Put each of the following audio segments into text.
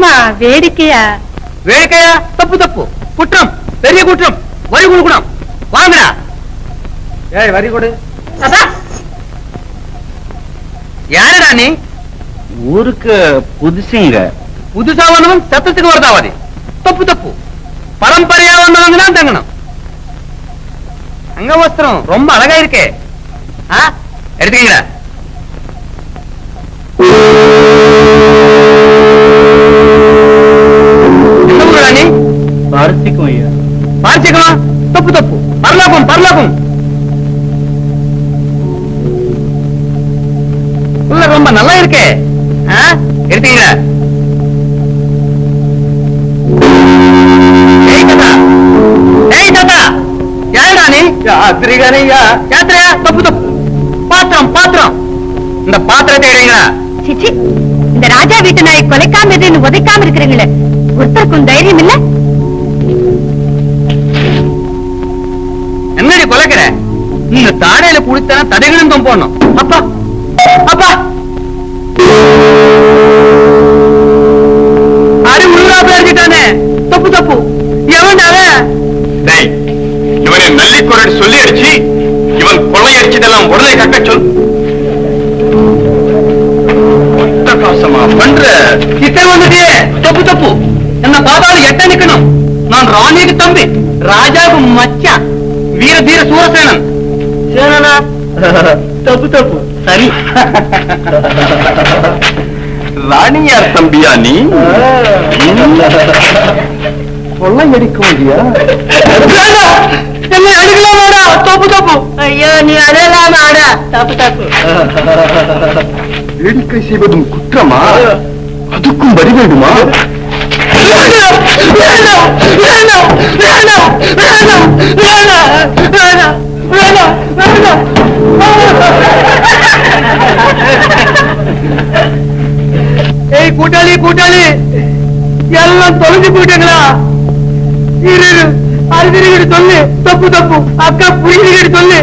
சும்மா வேடிக்கையா? வேடிக்கையா? தப்பு தப்பு. குற்றம். பெரிய குற்றம். வரி கொடுக்கணும் வாங்கடா. ஏய் வரி கொடு. யாருடா நீ? ஊருக்கு புதுசுங்க. புதுசா வந்தவன் சத்தத்துக்கு வருதாவாதி. தப்பு தப்பு. பரம்பரையா வந்தவங்க தான் தங்கணும். அங்க வஸ்திரம் ரொம்ப அழகா இருக்கே. ஆ? எடுத்துக்கீங்களா? కార్తీకం అయ్యా కార్తీకమా తప్పు తప్పు పర్లోకం పర్లోకం உள்ள ரொம்ப நல்லா இருக்கே. எடுத்தீங்களா? பாத்திரம் பாத்திரம். இந்த பாத்திரத்தை எடுங்களா சிச்சி இந்த ராஜா வீட்டு நாயை உதைக்காம இருக்கிறீங்களே. ஒருத்தருக்கும் தைரியம் இல்லை? இந்த தாடையில குடித்தா தடைகளும் போடணும். அப்பா அப்பா. அடி உள்ளா பேர்கிட்டானே தப்பு தப்பு. எவன் அவன்? இவனை சொல்லி அடிச்சு இவன் கொள்ளையடிச்சதெல்லாம் உடனே கட்ட சொல். அட்டகாசமா பண்ற? கிட்ட வந்துட்டே. தப்பு தப்பு. என்ன பார்த்தாலும் எட்ட நிக்கணும். நான் ராணிக்கு தம்பி. ராஜாவுக்கு மச்சான். வீர தீர சூரசேனன். சேனனா தப்பு தப்பு. சரி. ராணியார் தம்பியா நீ? கொள்ளையடிக்க முடியா என்ன அடிக்கலாமாடா தப்பு தப்பு. ஐயோ நீ அடையலாமாடா தப்பு தப்பு. வேடிக்கை செய்வதும் குற்றமா? அதுக்கும் வரி வேண்டுமா? வேண்டாம் வேண்டாம் வேண்டாம் வேண்டாம் வேண்டாம் வேண்டாம் ஏய் கூட்டாளி கூட்டாளி. எல்லாம் தொலைஞ்சு போயிட்டாங்களா? இரு இரு. அருதிரிகிட்டு சொல்லு. தப்பு தப்பு. அக்கா புரியுதுகிட்டு சொல்லு.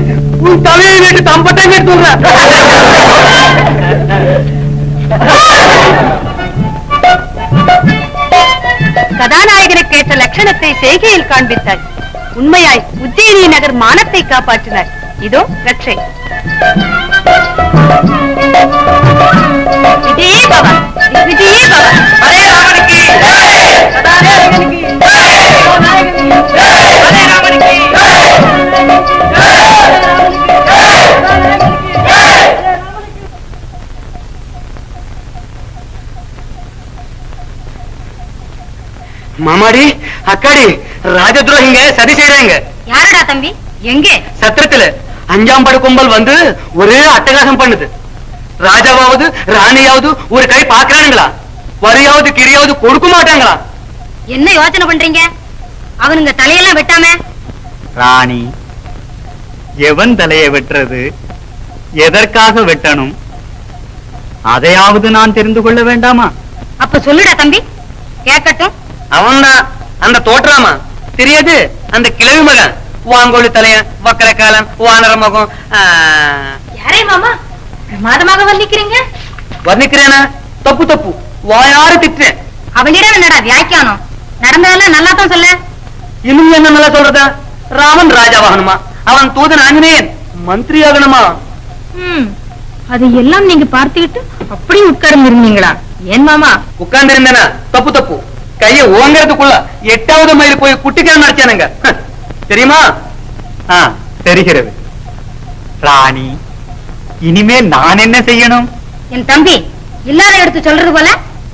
உன் தலையை கேட்டு தம்பட்டை கேட்டு சொல்ற. கதாநாயகனுக்கு ஏற்ற லட்சணத்தை செய்கையில் காண்பித்தார் உண்மையாய் உஜ்ஜயினி நகர் மானத்தை காப்பாற்றினார் இதோ ரட்சை. மாமாடி அக்காடி ராஜதுரோகிங்க சதி செய்யறாங்க யாரடா தம்பி? எங்கே? சத்திரத்துல அஞ்சாம் படை கும்பல் வந்து ஒரே அட்டகாசம் பண்ணுது. ராஜாவாவது ராணியாவது ஒரு கை பாக்குறானுங்களா வரியாவது கிரியாவது கொடுக்க மாட்டாங்களா? என்ன யோசனை பண்றீங்க? அவனுங்க தலையெல்லாம் வெட்டாம? ராணி எவன் தலையை வெட்டுறது? எதற்காக வெட்டணும்? அதையாவது நான் தெரிந்து கொள்ள வேண்டாமா? அப்ப சொல்லுடா தம்பி. கேட்கட்டும். அவன்தான் அந்த தோற்றாமா? தெரியாது. அந்த கிழவி மகன். வாங்கோழி தலையன் வக்கர காலன் வானர மகம். யாரே மாமா? பிரமாதமாக வர்ணிக்கிறீங்க? வர்ணிக்கிறேனா? தப்பு தப்பு. வாயாறு திட்டேன் அவனிடம் என்னடா வியாக்கியானம்? நடந்ததெல்லாம் நல்லா தான் சொல்ல. இன்னும் என்ன நல்லா சொல்றதா? ராமன் ராஜாவாகணுமா அவன் தூதன் ஆஞ்சநேயன். மந்திரி ஆகணுமா? அது எல்லாம் நீங்க பார்த்துக்கிட்டு அப்படியே உட்கார்ந்து இருந்தீங்களா ஏன் மாமா? உட்கார்ந்து இருந்தேனா தப்பு தப்பு. கைய ஓங்கறதுக்குள்ள எட்டாவது மைல் போய் குட்டிக்கான நடிச்சானுங்க. ஹ், தெரியுமா? ஆ தெரிகிறது. ராணி இனிமேல் நான் என்ன செய்யணும்? என் தம்பி இல்லாத எடுத்து சொல்றது போல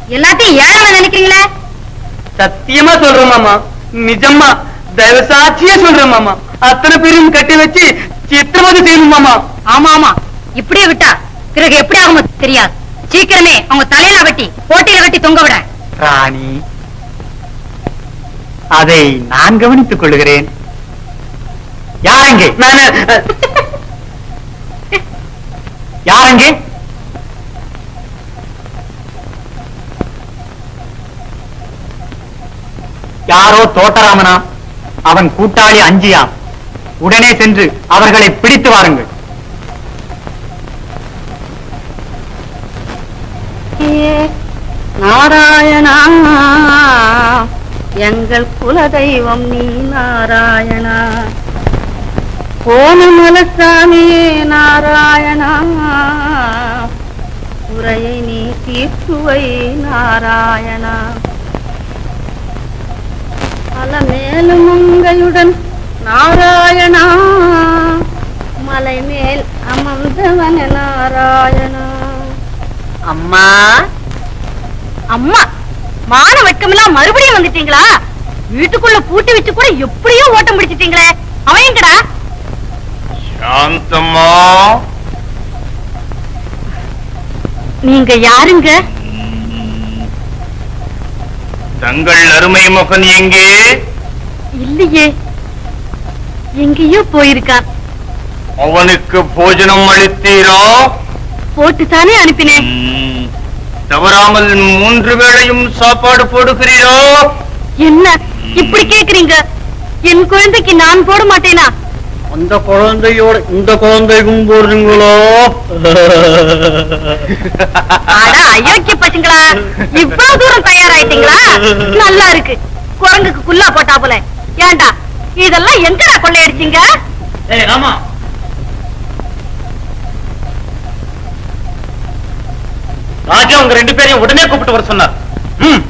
எல்லாத்தையும் ஏழாம நினைக்கிறீங்களே? சத்தியமா சொல்றேன் மாமா. நிஜமா தயவு சாட்சியா சொல்றேன் மாமா. அத்தனை பேரையும் கட்டி வச்சு சித்திரவதை செய்யணும் மாமா. ஆமா ஆமா. இப்படியே விட்டா பிறகு எப்படி ஆகுமோ தெரியாது. சீக்கிரமே அவங்க தலையில வெட்டி போட்டியில வெட்டி தொங்க விட ராணி அதை நான் கவனித்துக் கொள்கிறேன். யாரங்கே யாரங்கே யாரோ தோட்டராமனா? அவன் கூட்டாளி அஞ்சியாம் உடனே சென்று அவர்களை பிடித்து வாருங்கள். நாராயணா! எங்கள் குலதெய்வம் நீ நாராயணா. கோணமல சாமியே நாராயணா. குறையை நீ தீர்த்துவை நாராயணா. பல மேலும் மங்கையுடன் நாராயணா. மலை மேல் அமர்ந்தவன நாராயணா. அம்மா. அம்மா. மான வெட்கமெல்லாம் மறுபடியும் வந்துட்டீங்களா? வீட்டுக்குள்ள பூட்டி வச்சு கூட எப்படியோ ஓட்டம் பிடிச்சிட்டீங்களே? அவன் எங்கடா? சாந்தம்மா. நீங்க யாருங்க? தங்கள் அருமை மகன் எங்கே? இல்லையே. எங்கேயோ போயிருக்கான் அவனுக்கு போஜனம் அளித்தீரா? போட்டு தானே அனுப்பினேன் தவறாமல் மூன்று வேளையும் சாப்பாடு போடுகிறீரோ? என்ன? இப்படி கேக்குறீங்க என் குழந்தைக்கு நான் போட மாட்டேனா? அந்த குழந்தையோட இந்த குழந்தைக்கும் போடுறீங்களோ? அட அயோக்கிய பசங்களா. இவ்வளவு தூரம் தயாராயிட்டீங்களா? நல்லா இருக்கு. குரங்குக்கு குல்லா போட்டா போல. ஏன்டா இதெல்லாம் எங்கடா கொள்ளையடிச்சீங்க? ஏய் ராமா ராஜா உங்க ரெண்டு பேரையும் உடனே கூப்பிட்டு வர சொன்னார். ம்.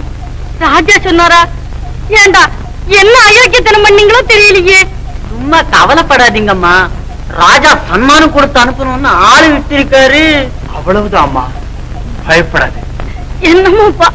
ராஜா சொன்னாரா? ஏன்டா என்ன அயோக்கியத்தனம் பண்ணீங்களோ தெரியலையே. சும்மா கவலைப்படாதீங்கம்மா. ராஜா சன்மானம் கொடுத்து அனுப்பணும்னு ஆளு விட்டிருக்காரு. அவ்வளவுதான் அம்மா பயப்படாது. என்னமோப்பா.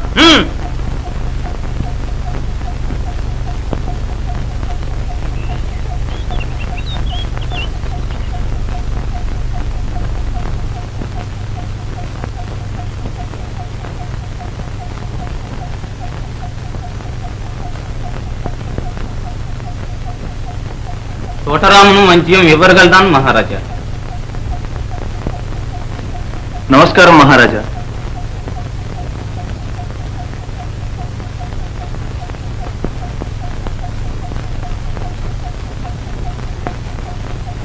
தோட்டராமனும் வஞ்சியும் இவர்கள் தான் மகாராஜா நமஸ்காரம் மகாராஜா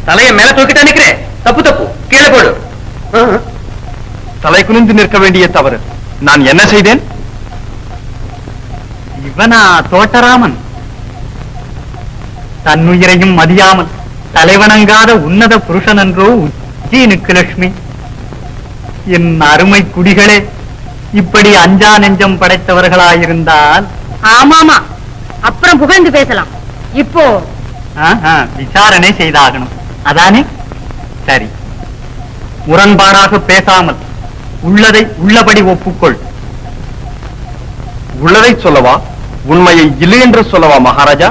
தலையை மேல தூக்கிட்டா நிக்கிறேன் தப்பு தப்பு கீழே போடு தலை குனிந்து நிற்க வேண்டிய தவறு நான் என்ன செய்தேன் இவனா தோட்டராமன் தன்னுயிரையும் மதியாமல் தலைவணங்காத உன்னத புருஷன் என்றோ உச்சினுக்கு லட்சுமி என் அருமை குடிகளே இப்படி அஞ்சா நெஞ்சம் படைத்தவர்களாயிருந்தால்? ஆமாமா அப்புறம் புகழ்ந்து பேசலாம். இப்போ ஆஹா, விசாரணை செய்தாகணும். அதானே? சரி. முரண்பாடாக பேசாமல் உள்ளதை உள்ளபடி ஒப்புக்கொள். உள்ளதை சொல்லவா? உண்மையை இல்லை என்று சொல்லவா மகாராஜா?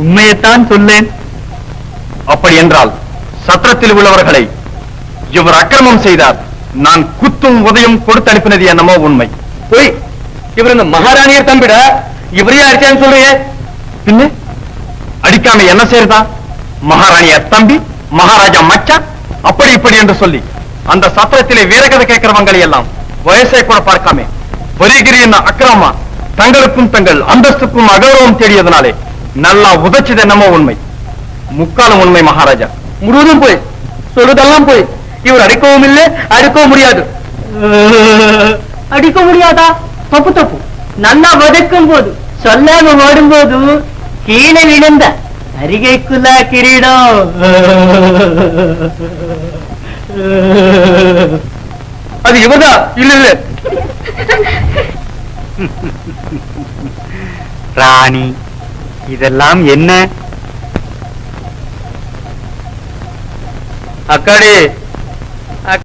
உண்மையைத்தான் சொல்லேன். அப்படி என்றால் சத்திரத்தில் உள்ளவர்களை இவர் அக்கிரமம் செய்தார். நான் குத்தும் உதயம் கொடுத்து அனுப்பினது என்னமோ உண்மை. போய் இவர் இந்த மகாராணியர் தம்பிட இவரையே அடிச்சான்னு சொல்றியே. பின்ன அடிக்காம என்ன செய்யறதா மகாராணியார் தம்பி மகாராஜா மச்சான் அப்படி இப்படி என்று சொல்லி அந்த சத்திரத்திலே வீரகதை கேட்கிறவங்களை எல்லாம் வயசை கூட பார்க்காம வருகிற என்ன அக்கிரமா தங்களுக்கும் தங்கள் அந்தஸ்துக்கும் அகௌரவம் தேடியதனாலே நல்லா உதச்சது என்னமோ உண்மை. முக்காலும் உண்மை மகாராஜா. முழுவதும் போய். சொல்லுதெல்லாம் போய். இவர் அடிக்கவும் இல்லை அடிக்கவும் முடியாது. அடிக்க முடியாதா? தப்பு தப்பு. நல்லா வதக்கும் போது சொல்லாம ஓடும்போது கீழே விழுந்த அரிகைக்குள்ள கிரீடம். அது இவர்தான்? இல்ல இல்ல. ராணி இதெல்லாம் என்ன? அக்காடி